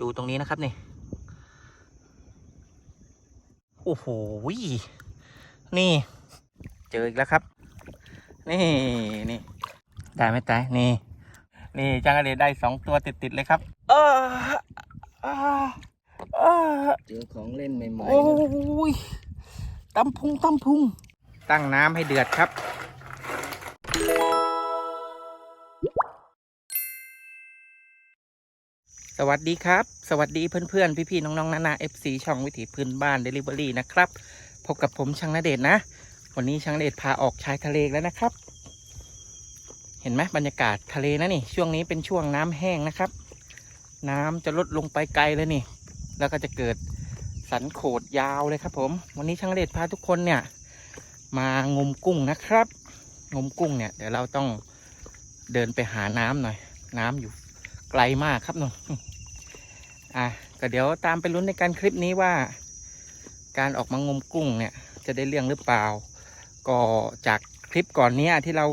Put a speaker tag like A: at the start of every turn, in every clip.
A: ดูตรงนี้นะครับนี่ โอ้โห นี่ เจออีกแล้วครับ นี่นี่ได้ไหมตาย นี่ นี่จังอเดชได้สองตัวติดๆเลยครับ เออเออเออ
B: เจอของเล่นใหม่
A: โอ้ยตำพุงตำพุง ตั้งน้ำให้เดือดครับ สวัสดีครับ สวัสดีเพื่อนๆ พี่ๆ น้องๆนานา FC ช่องวิถีพื้นบ้าน Delivery นะครับ พบกับผมช่างนาเดชนะ วันนี้ช่างนาเดชพาออกชายทะเลแล้วนะครับ เห็นไหมบรรยากาศทะเลนะนี่ ช่วงนี้เป็นช่วงน้ำแห้งนะครับ น้ำจะลดลงไปไกลเลยนี่ แล้วก็จะเกิดสันโขดยาวเลยครับ ผม วันนี้ช่างนาเดชพาทุกคนเนี่ย มางมกุ้งนะครับ งมกุ้งเนี่ยเดี๋ยวเราต้องเดินไปหาน้ำหน่อย น้ำอยู่ ไกลมากครับนุ่นอะก็เดี๋ยวตามไปลุ้นในการคลิปนี้ว่า การออกมางมกุ้งเนี่ย จะได้เรื่องหรือเปล่า ก็จากคลิปก่อนเนี้ยที่เรา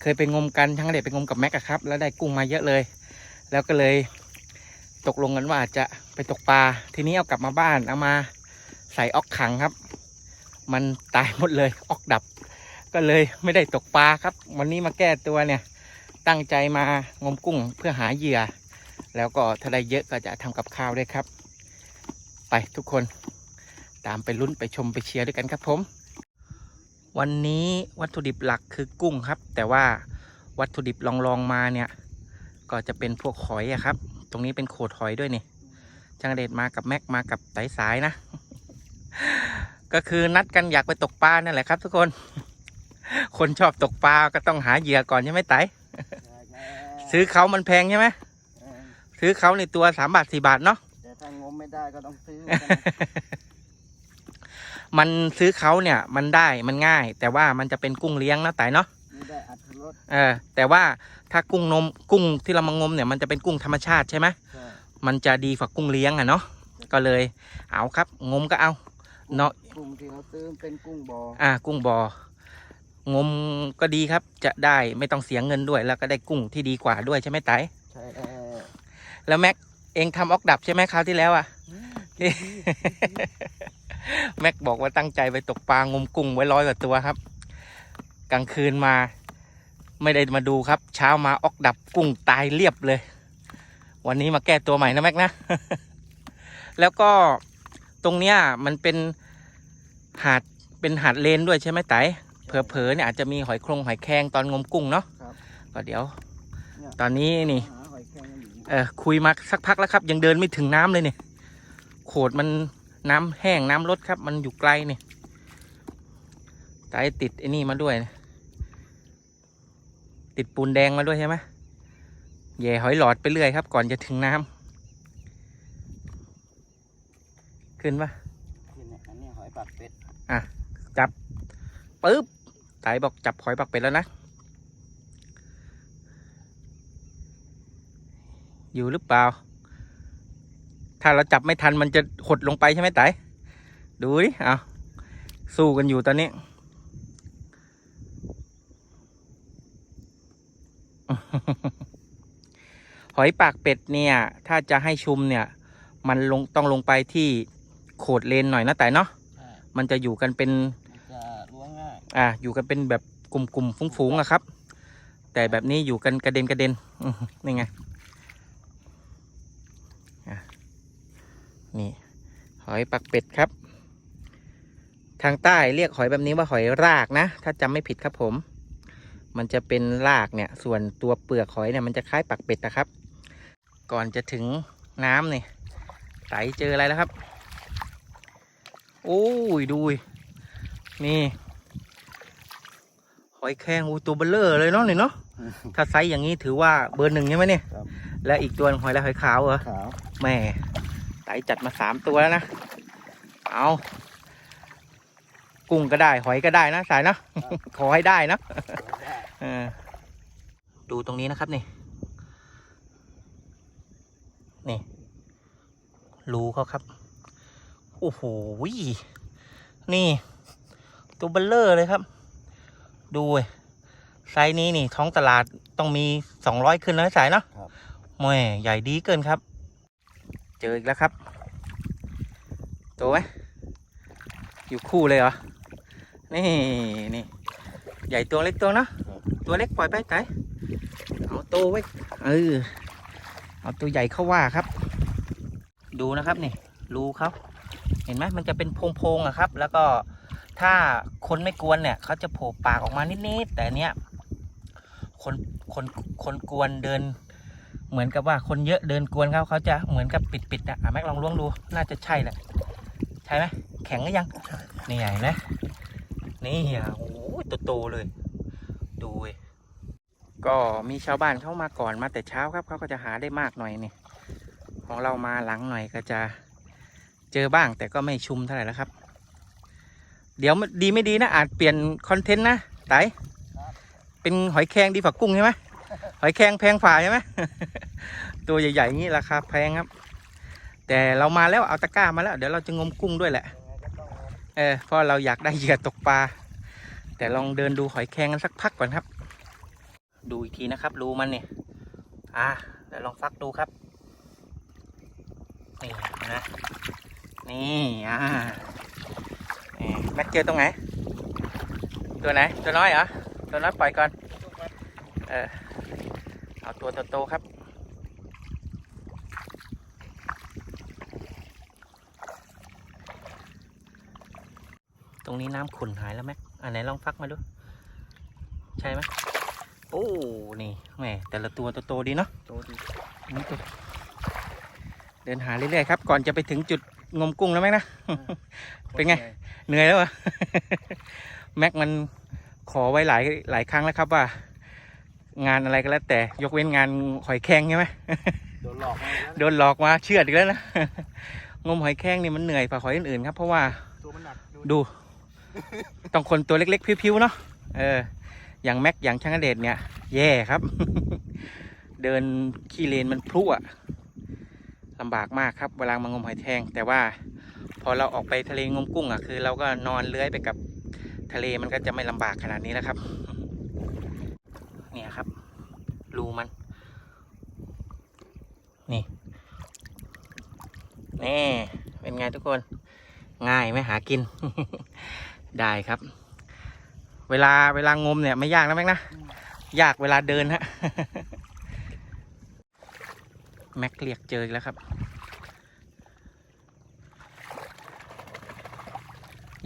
A: เคยไปงมกันช่างเด็ดไปงมกับแม็กครับ แล้วได้กุ้งมาเยอะเลย แล้วก็เลยตกลงกันว่าจะไปตกปลาทีนี้เอากลับมาบ้านเอามาใส่ออกขังครับ มันตายหมดเลยออกดับ ก็เลยไม่ได้ตกปลาครับ วันนี้มาแก้ตัวเนี่ย ตั้งใจมางมกุ้งเพื่อหาเหยื่อ แล้วก็ถ้าได้เยอะก็จะทำกับข้าวด้วยครับ ไปทุกคนตามไปลุ้นไปชมไปเชียร์ด้วยกันครับผม วันนี้วัตถุดิบหลักคือกุ้งครับ แต่ว่าวัตถุดิบลองลองๆมาเนี่ย ก็จะเป็นพวกหอยอะครับ ตรงนี้เป็นโขดหอยด้วยนี่จังเดชมากับแม็กมากับไตสายนะ ก็คือนัดกันอยากไปตกปลานั่นแหละครับ ทุกคน คนชอบตกปลาก็ต้องหาเหยื่อก่อนใช่ไหมไต
B: ๆ
A: ซื้อเขามันแพงใช่ไหม
B: เออ
A: ซื้อเขาในตัวสามบาทสี่บาทเนาะ
B: แต่ถ้างมไม่ได้ก็ต้องซื้อ
A: มันซื้อเขาเนี่ยมันได้มันง่าย แต่ว่ามันจะเป็นกุ้งเลี้ยงนะไต่เนาะ
B: ไม่ได้อัตรส
A: เออ แต่ว่าถ้ากุ้งนมกุ้งที่เรามางมเนี่ยมันจะเป็นกุ้งธรรมชาติใช่ไหม
B: ใช่
A: มันจะดีกว่ากุ้งเลี้ยงอะเนาะก็เลย เอาครับ งมก็เอาเนาะ
B: กุ้งที่เราซื้อเป็นกุ้งบ่อ
A: อ่า กุ้งบอ งมก็ดีครับ จะได้ไม่ต้องเสียเงินด้วย แล้วก็ได้กุ้งที่ดีกว่าด้วยใช่ไหมไต
B: ใช่แล้ว
A: แล้วแม็กเองทำออกดับใช่ไหมคราวที่แล้วอะนี่แม็กบอกว่าตั้งใจไปตกปลางมกุ้งไว้ร้อยกว่าตัวครับ กลางคืนมา ไม่ได้มาดูครับ เช้ามาออกดับกุ้งตายเรียบเลย วันนี้มาแก้ตัวใหม่นะแม็กนะ แล้วก็ตรงเนี้ยมันเป็นหาดเป็นหาดเลนด้วยใช่ไหมไต เผลอๆเนี่ยอาจจะมีหอยโครงหอยแครงตอนงมกุ้งเนาะ
B: ครับ
A: ก็เดี๋ยว
B: เนี่ย
A: ตอนนี้นี่
B: หาหอยแครงกันอยู่
A: เออคุยมาสักพักแล้วครับ ยังเดินไม่ถึงน้ำเลยเนี่ยโขดมันน้ำแห้งน้ำลดครับ มันอยู่ไกลเนี่ยตายติดไอ้นี่มาด้วยนะติดปูนแดงมาด้วยใช่ไหมแย่หอยหลอดไปเรื่อยครับ ก่อนจะถึงน้ำขึ้นปะ
B: ที่เนี่ยอันนี้หอยปากเป็ด
A: ปึ๊บ ตายบอกจับหอยปักเป็ดแล้วนะ อยู่หรือเปล่า ถ้าเราจับไม่ทันมันจะหดลงไปใช่ไหมไตดูดิเอาสู้กันอยู่ตอนนี้หอยปากเป็ดเนี่ย ถ้าจะให้ชุมเนี่ย มันลงต้องลงไปที่โขดเลนหน่อยนะแต่เนาะ
B: ใช่
A: มันจะอยู่กันเป็น อ่าอยู่กันเป็นแบบกลุ่มๆฟุ้งๆอะครับ แต่แบบนี้อยู่กันกระเด็นกระเด็นนี่ไงนี่หอยปักเป็ดครับ ทางใต้เรียกหอยแบบนี้ว่าหอยรากนะ ถ้าจำไม่ผิดครับผม มันจะเป็นรากเนี่ย ส่วนตัวเปลือกหอยเนี่ยมันจะคล้ายปักเป็ดนะครับ ก่อนจะถึงน้ำนี่ไตเจออะไรแล้วครับ โอ้ยดูนี่ หอยแครงอูตัวเบลเลอร์เลยเนาะนี่เนาะถ้าไซส์อย่างนี้ถือว่าเบอร์หนึ่งใช่ไหมเนี่ย
B: ครับ
A: และอีกตัวหนึ่งหอยแล้วหอยขาวเหรอ
B: ขาว
A: แม่ไตจัดมาสามตัวแล้วนะเอากุ้งก็ได้ หอยก็ได้นะสายเนาะขอให้ได้นะเออดูตรงนี้นะครับนี่นี่รูเขาครับ โอ้โหนี่ ตัวเบลเลอร์เลยครับ ดูเว้ยไซส์นี้นี่ท้องตลาดต้องมีสองร้อยขึ้นนะสายเนาะ
B: ครับ
A: แม่ใหญ่ดีเกินครับ เจออีกแล้วครับ โตไหมอยู่คู่เลยเหรอ นี่นี่ใหญ่ตัวเล็กตัวเนอะตัวเล็กปล่อยไปไตเอาโตไว้ เออ เอาตัวใหญ่เข้าว่าครับ ดูนะครับนี่รูเขา เห็นไหมมันจะเป็นโพงๆอะครับ แล้วก็ ถ้าคนไม่กวนเนี่ยเขาจะโผล่ปากออกมานิดๆแต่เนี้ยคนคนคนกวนเดิน เหมือนกับว่าคนเยอะเดินกวนเขาเขาจะเหมือนกับปิดๆนะอะแม็กลองล้วงดูน่าจะใช่แหละใช่ไหมแข็งหรือยังนี่ใหญ่นะนี่อะโอ้โหโตๆเลย ดูเว้ยก็มีชาวบ้านเข้ามาก่อนมาแต่เช้าครับเขาก็จะหาได้มากหน่อยนี่ของเรามาหลังหน่อยก็จะเจอบ้างแต่ก็ไม่ชุมเท่าไหร่แล้วครับ เดี๋ยวดีไม่ดีนะอาจเปลี่ยนคอนเทนต์นะไตเป็นหอยแครงดีกว่ากุ้งใช่ไหมหอยแครงแพงฝ่าใช่ไหมตัวใหญ่ๆอย่างนี้ราคาแพงครับ แต่เรามาแล้วเอาตะกร้ามาแล้ว เดี๋ยวเราจะงมกุ้งด้วยแหละเออเพราะเราอยากได้เหยื่อตกปลาแต่ลองเดินดูหอยแครงกันสักพักก่อนครับ ดูอีกทีนะครับรูมันเนี่ยอะเดี๋ยวลองฟักดูครับนี่นะนี่อ่า แม็กเจอตรงไหน ตัวไหน ตัวน้อยเหรอ ตัวน้อยปล่อยก่อน เออ เอาตัวโตๆครับ ตรงนี้น้ำขุ่นหายแล้วไหมอันไหนลองฟักมาดู ใช่ไหมโอ้ นี่ แหม แต่ละตัวโตๆดีเนาะ
B: โตดี
A: นี่ตัวเดินหาเรื่อยๆครับ ก่อนจะไปถึงจุดงมกุ้งแล้วไหมนะ เป็นไง เหนื่อยแล้วเหรอแม็กมันขอไว้หลายหลายครั้งแล้วครับว่า งานอะไรก็แล้ว แต่ยกเว้นงานหอยแครงใช่ไหม
B: โดนหลอกมาแล้ว
A: โดนหลอกมาเชื่อดอีกแล้วนะงมหอยแครงนี่มันเหนื่อยกว่าหอยอื่นๆครับเพราะว่า
B: ตัวมันหนักดู
A: ดูต้องคนตัวเล็กๆพิ้วๆเนาะเออ อย่างแม็กอย่างช่างเดชเนี่ย แย่ครับ เดินขี้เลนมันพลุอะลำบากมากครับ เวลามางมหอยแครงแต่ว่าพ อเราออกไปทะเลงมกุ้งอะคือเราก็นอนเลื้อยไปกับทะเลมันก็จะไม่ลำบากขนาดนี้แล้วครับ เนี่ยครับ รูมัน นี่นี่เป็นไงทุกคน ง่ายไหมหากิน ได้ครับ เวลาเวลางมเนี่ยไม่ยากนะแม็กนะ ยากเวลาเดินฮะ แม็กเรียกเจออีกแล้วครับ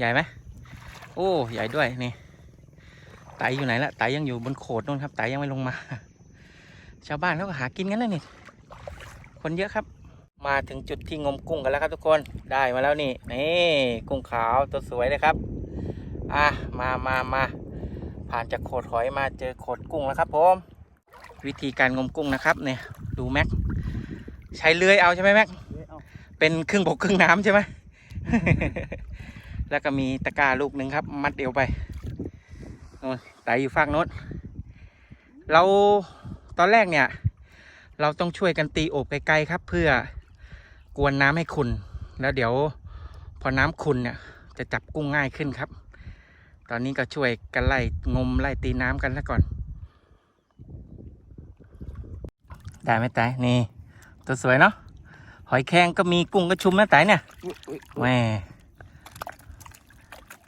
A: ใหญ่ไหมโอ้ ใหญ่ด้วยนี่ไตอยู่ไหนละไตยังอยู่บนโขดนู่นครับไตยังไม่ลงมา ชาวบ้านเขาก็หากินกันนะนี่ คนเยอะครับ มาถึงจุดที่งมกุ้งกันแล้วครับทุกคนได้มาแล้วนี่นี่กุ้งขาวตัวสวยเลยครับอะมามามาผ่านจากโขดหอยมาเจอโขดกุ้งแล้วครับผมวิธีการงมกุ้งนะครับเนี่ยดูแม็กใช้เลื่อยเอาใช่ไหมแม็ก
B: เฮ้ยเอ้า
A: เป็นครึ่งบกครึ่งน้ำใช่ไหม แล้วก็มีตะกร้าลูกหนึ่งครับ มัดเดียวไปโน่นไตอยู่ฝั่งโน้นเราตอนแรกเนี่ย เราต้องช่วยกันตีโอบไกลๆครับ เพื่อกวนน้ำให้ขุนแล้วเดี๋ยวพอน้ำขุนเนี่ย จะจับกุ้งง่ายขึ้นครับ ตอนนี้ก็ช่วยกันไล่งมไล่ตีน้ำกันซะก่อนได้ไหมไตนี่ ตัวสวยเนาะหอยแครงก็มีกุ้งก็ชุมนะไตเนี่ย
B: อุ๊ยอุ๊ย
A: แหม่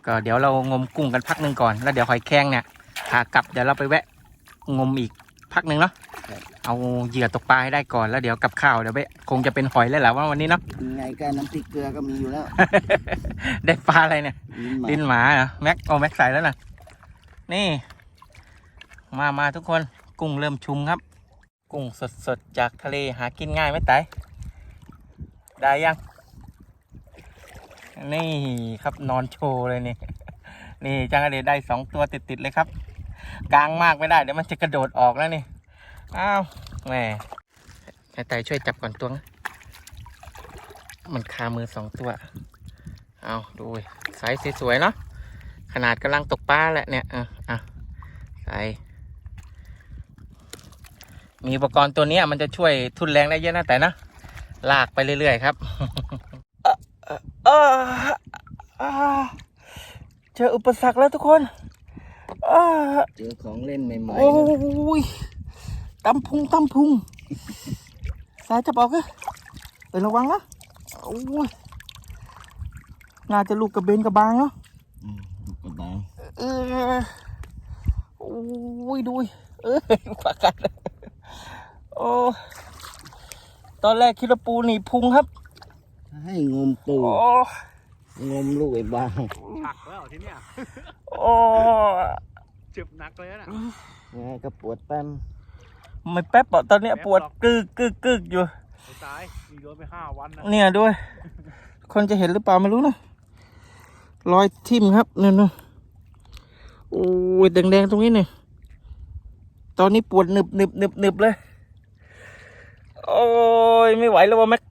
A: ก็เดี๋ยวเรางมกุ้งกันพักหนึ่งก่อน แล้วเดี๋ยวหอยแครงเนี่ยขากลับเดี๋ยวเราไปแวะงมอีกพักหนึ่งเนาะเอาเหยื่อตกปลาให้ได้ก่อนแล้วเดี๋ยวกับข้าวเดี๋ยวไปคงจะเป็นหอยแล้วแหละว่าวันนี้เนาะ
B: ยังไงก็น้ำพริกเกลือก็มีอยู่แล้ว
A: ได้ปลาอะไรเนี่ย
B: ลิ้นหมา
A: ลิ้นหมาเหรอแม็กเอาแม็กใส่แล้วนะนี่ มามาทุกคนกุ้งเริ่มชุมครับ กุ้งสดสดๆจากทะเลหากินง่ายไหมไตได้ยัง นี่ครับนอนโชว์เลยนี่ นี่จังอเดได้สองตัวติดๆเลยครับ กลางมากไม่ได้เดี๋ยวมันจะกระโดดออกแล้วนี่อ้าวแหมให้ไตช่วยจับก่อนตัวนะมันคามือสองตัว เอาดูไซส์สวยๆเนาะขนาดกำลังตกปลาแหละเนี่ยอะอะใส่มีอุปกรณ์ตัวนี้มันจะช่วยทุนแรงได้เยอะนะแต่นะ ลากไปเรื่อยๆครับ เอ่อเอ่ออ่าเจออุปสรรคแล้วทุกคนอ่า
B: เจอของเล่นใหม่
A: โอ้ยตำพุงตำพุง สายจับออกเอ้ยเอ้ยระวังนะโอ้ยน่าจะลูกกระเบนกระบางเนาะ
B: อืมลูกกระบาง
A: เออโอ้ยดูดิเออขวากันโอ้ตอนแรกคิดว่าปูหนีพุงครับ
B: ให้งมปู
A: โอ้
B: งมลูกไอ้บาง
C: หักแล้วทีเนี้ย
A: โอ้
C: เจ็บหนักเลยนะ
B: ไงก็ปวดแป้ม
A: ไม่แป๊บอะตอนเนี้ยปวดกึกกึกกึกอยู่
C: ไอ้ตายมีโดนไปห้าวันนะ
A: เนี่ยด้วย คนจะเห็นหรือเปล่าไม่รู้นะรอยทิ่มครับเนี่ยนะโอ้ยแดงๆตรงนี้เนี่ยตอนนี้ปวดหนึบหนึบหนึบหนึบเลย โอ้ยไม่ไหวแล้วว่ะแม็ก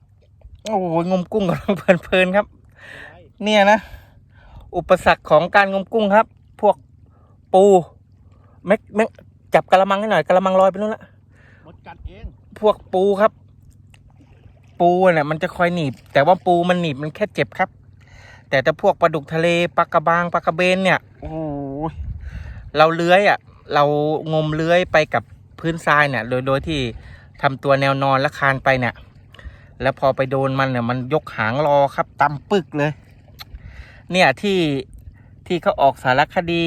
A: โอ้ยงมกุ้งกับเพลินๆครับ เนี่ยนะ อุปสรรคของการงมกุ้งครับ พวกปูแม็กแม็กจับกระมังให้หน่อยกระมังลอยไปนู่นละ
C: มดกัดเอง
A: พวกปูครับ ปูเนี่ยมันจะคอยหนีบ แต่ว่าปูมันหนีบมันแค่เจ็บครับ แต่ถ้าพวกปลาดุกทะเลปลากระบางปลากระเบนเนี่ยโอ้โหเราเลื้อยอะ เรางมเลื้อยไปกับพื้นทรายเนี่ย โดยโดยที่ทำตัวแนวนอนและคานไปเนี่ย แล้วพอไปโดนมันเนี่ยมันยกหางรอครับตำปึกเลย เนี่ยที่ที่เขาออกสารคดี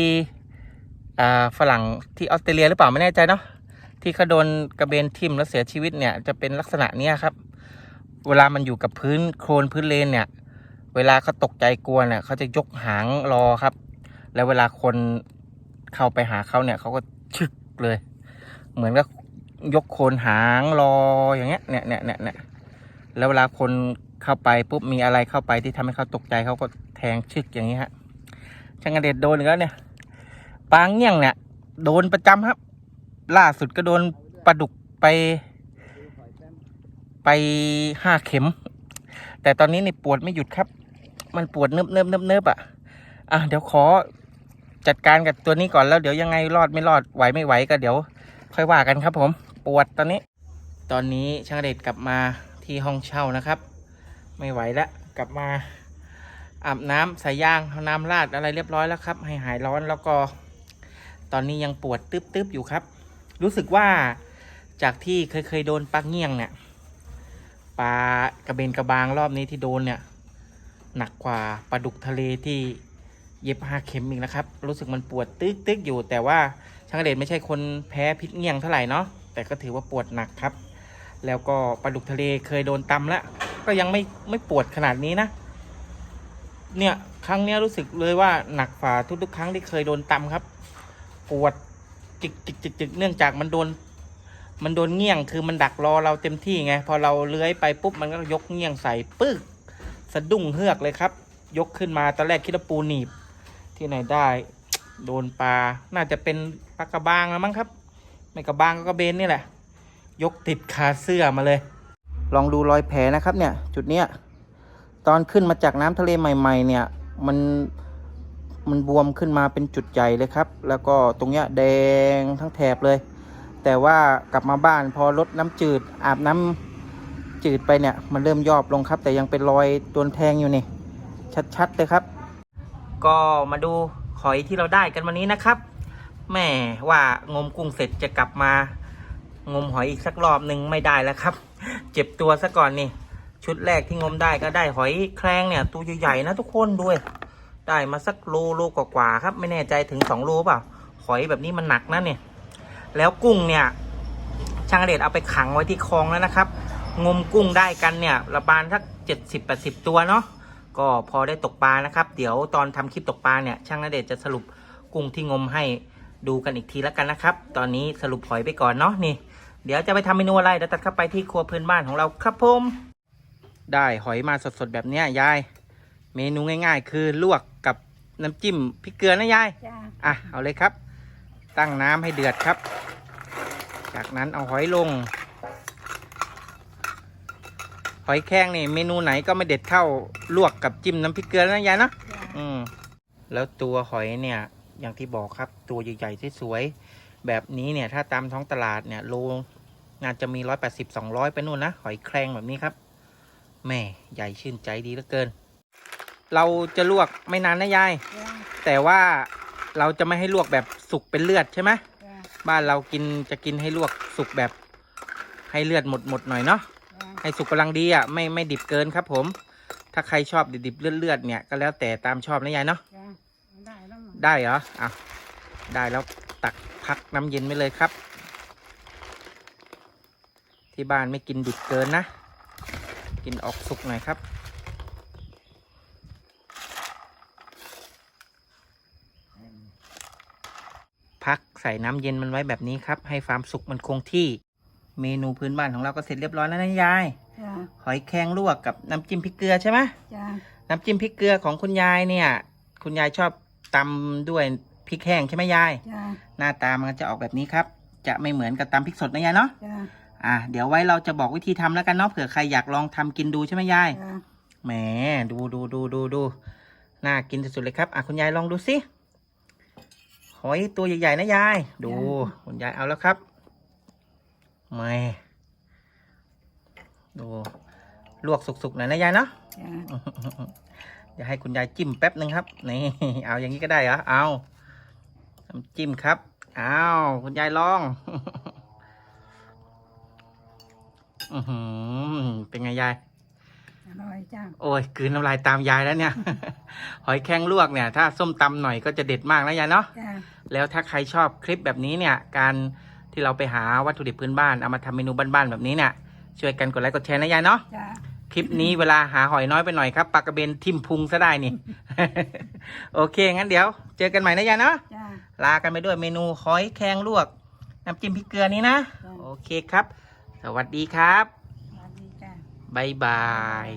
A: อ่าฝรั่งที่ออสเตรเลียหรือเปล่าไม่แน่ใจเนาะที่เขาโดนกระเบนทิ่มแล้วเสียชีวิตเนี่ยจะเป็นลักษณะเนี้ยครับ เวลามันอยู่กับพื้นโคลนพื้นเลนเนี่ย เวลาเขาตกใจกลัวเนี่ยเขาจะยกหางรอครับ แล้วเวลาคนเข้าไปหาเขาเนี่ยเขาก็ชึกเลย เหมือนกับยกโคนหางรออย่างเงี้ยเนี่ยเนี่ยเนี่ยเนี่ย แล้วเวลาคนเข้าไปปุ๊บมีอะไรเข้าไปที่ทำให้เขาตกใจเขาก็แทงชึกอย่างนี้ฮะช่างกระเด็ดโดนแล้วเนี่ยปางเงี้ยงเนี่ยโดนประจำครับ ล่าสุดก็โดนปลาดุกไปไปห้าเข็ม แต่ตอนนี้นี่ปวดไม่หยุดครับ มันปวดเนิบเนิบเนิบเนิบอะอะเดี๋ยวขอจัดการกับตัวนี้ก่อนแล้วเดี๋ยวยังไงรอดไม่รอดไหวไม่ไหวก็เดี๋ยว ค่อยว่ากันครับผม ปวดตอนนี้ ตอนนี้ช่างเด็ดกลับมา ที่ห้องเช่านะครับ ไม่ไหวแล้วกลับมาอาบน้ำใส่ยางน้ำราดอะไรเรียบร้อยแล้วครับ ให้หายร้อนแล้วก็ ตอนนี้ยังปวดตึ๊บๆอยู่ครับ รู้สึกว่าจากที่เคยเคยโดนปลาเงี้ยงเนี่ยปลากระเบนกระบางรอบนี้ที่โดนเนี่ย หนักกว่าปลาดุกทะเลที่เย็บห้าเข็มอีกนะครับ รู้สึกมันปวดตึ๊กตึกอยู่ แต่ว่าช่างเดชไม่ใช่คนแพ้พิษเงี้ยงเท่าไหร่เนาะแต่ก็ถือว่าปวดหนักครับ แล้วก็ปลาดุกทะเลเคยโดนตำแล้ว ก็ยังไม่ไม่ปวดขนาดนี้นะ เนี่ยครั้งนี้รู้สึกเลยว่าหนักฝ่าทุกๆ ครั้งที่เคยโดนตำครับ ปวดจิกจิกจิกจิกเนื่องจากมันโดน มันโดนเงี้ยงคือมันดักรอเราเต็มที่ไง พอเราเลื้อยไปปุ๊บมันก็ยกเงี้ยงใส่ปึ๊กสะดุ้งเฮือกเลยครับ ยกขึ้นมาตอนแรกคิดว่าปูหนีบ ที่ไหนได้ โดนปลา น่าจะเป็นปลากระบางแล้วมั้งครับ ไม่กระบางก็กระเบนนี่แหละ ยกติดคาเสื้อมาเลย ลองดูรอยแผลนะครับเนี่ย จุดเนี้ยตอนขึ้นมาจากน้ำทะเลใหม่ ๆ เนี่ย มันมันบวมขึ้นมาเป็นจุดใหญ่เลยครับ แล้วก็ตรงเนี้ยแดงทั้งแถบเลย แต่ว่ากลับมาบ้านพอลดน้ำจืดอาบน้ำจืดไปเนี่ยมันเริ่มยอบลงครับ แต่ยังเป็นรอยโดนแทงอยู่นี่ชัดๆเลยครับ ก็มาดูหอยที่เราได้กันวันนี้นะครับแม่ว่างมกุ้งเสร็จจะกลับมา งมหอยอีกสักรอบหนึ่งไม่ได้แล้วครับ เจ็บตัวซะก่อนนี่ ชุดแรกที่งมได้ก็ได้หอยแครงเนี่ย ตัวใหญ่ๆนะทุกคนด้วย ได้มาสักโลโลกว่าๆครับ ไม่แน่ใจถึงสองโลเปล่าหอยแบบนี้มันหนักนะเนี่ย แล้วกุ้งเนี่ยช่างเดชเอาไปขังไว้ที่คลองแล้วนะครับ งมกุ้งได้กันเนี่ยระมาณสักเจ็ดสิบแปดสิบตัวเนาะก็พอได้ตกปลานะครับ เดี๋ยวตอนทำคลิปตกปลาเนี่ยช่างนเดชจะสรุปกุ้งที่งมให้ดูกันอีกทีแล้วกันนะครับ ตอนนี้สรุปหอยไปก่อนเนาะนี่ เดี๋ยวจะไปทำเมนูอะไรเดี๋ยวตัดเข้าไปที่ครัวพื้นบ้านของเราครับผม ได้หอยมาสดๆแบบเนี้ยยาย เมนูง่าย ๆ คือลวกกับน้ำจิ้มพริกเกลือนะยาย
D: จ้า
A: อะเอาเลยครับ ตั้งน้ำให้เดือดครับ จากนั้นเอาหอยลง หอยแครงนี่เมนูไหนก็ไม่เด็ดเท่าลวกกับจิ้มน้ำพริกเกลือนะยายเนาะ
D: จ้า
A: อืมแล้วตัวหอยเนี่ย อย่างที่บอกครับตัวใหญ่ๆสวยๆแบบนี้เนี่ย ถ้าตามท้องตลาดเนี่ยโล น่าจะมีร้อยแปดสิบสองร้อยไปนู่นนะ หอยแครงแบบนี้ครับแม่ใหญ่ชื่นใจดีเหลือเกิน เราจะลวกไม่นานนะยาย
D: จ้า
A: แต่ว่าเราจะไม่ให้ลวกแบบสุกเป็นเลือดใช่ไหม
D: จ้า
A: บ้านเรากินจะกินให้ลวกสุกแบบให้เลือดหมดหมดๆหน่อยเนาะ
D: จ้า
A: ให้สุกกำลังดีอะไม่ไม่ดิบเกินครับ ผม ถ้าใครชอบดิบๆเลือดๆเนี่ยก็แล้วแต่ตามชอบนะยายเนาะ
D: จ้ะได้แล้วมั้ง
A: ได้เหรออะได้แล้วตักพักน้ำเย็นไว้เลยครับ ที่บ้านไม่กินดิบเกินนะ กินออกสุกหน่อยครับ พักใส่น้ำเย็นมันไว้แบบนี้ครับ ให้ความสุกมันคงที่ เมนูพื้นบ้านของเราก็เสร็จเรียบร้อยแล้วนะยาย
D: จ้ะ
A: หอยแครงลวกกับน้ำจิ้มพริกเกลือใช่ไหม
D: จ้ะ
A: น้ำจิ้มพริกเกลือของคุณยายเนี่ย คุณยายชอบตำด้วยพริกแห้งใช่ไหมยาย
D: จ้ะ
A: หน้าตามันก็จะออกแบบนี้ครับ จะไม่เหมือนกับตำพริกสดนะยายเนาะ
D: จ้ะ
A: อะเดี๋ยวไว้เราจะบอกวิธีทำแล้วกันเนาะเผื่อใครอยากลองทำกินดูใช่ไหมยาย
D: จ้ะ
A: แหมดูดูดูดูดูน่ากินสุดๆเลยครับอะคุณยายลองดูสิหอยตัวใหญ่ๆนะยาย ดูคุณยายเอาแล้วครับแหม่ดูลวกสุกๆหน่อยนะยายเนาะ
D: จ้ะ
A: เดี๋ยวให้คุณยายจิ้มแป๊บหนึ่งครับนี่เอาอย่างนี้ก็ได้เหรอเอาน้ำจิ้มครับเอาคุณยายลอง อือหือเป็นไงยาย
D: อร่อยจ้ะ
A: โอ้ยกลืนน้ำลายตามยายแล้วเนี่ย หอยแครงลวกเนี่ย ถ้าส้มตำหน่อยก็จะเด็ดมากนะยายเนาะ
D: จ้ะ
A: แล้วถ้าใครชอบคลิปแบบนี้เนี่ย การที่เราไปหาวัตถุดิบพื้นบ้านเอามาทำเมนูบ้านๆแบบนี้เนี่ย ช่วยกันกดไลค์กดแชร์นะยายเนาะ
D: จ้ะ
A: คลิปนี้เวลาหาหอยน้อยไปหน่อยครับปลากระเบนทิมพุงซะได้นี่ โอเค งั้นเดี๋ยว เจอกันใหม่นะยายเนาะ
D: จ้ะ
A: ลากันไปด้วยเมนูหอยแครงลวก น้ำจิ้มพริกเกลือนี้นะ
D: จ้ะ
A: โอเคครับ สวัสดีครับ
D: สวัสดีจ้ะ
A: บ๊ายบาย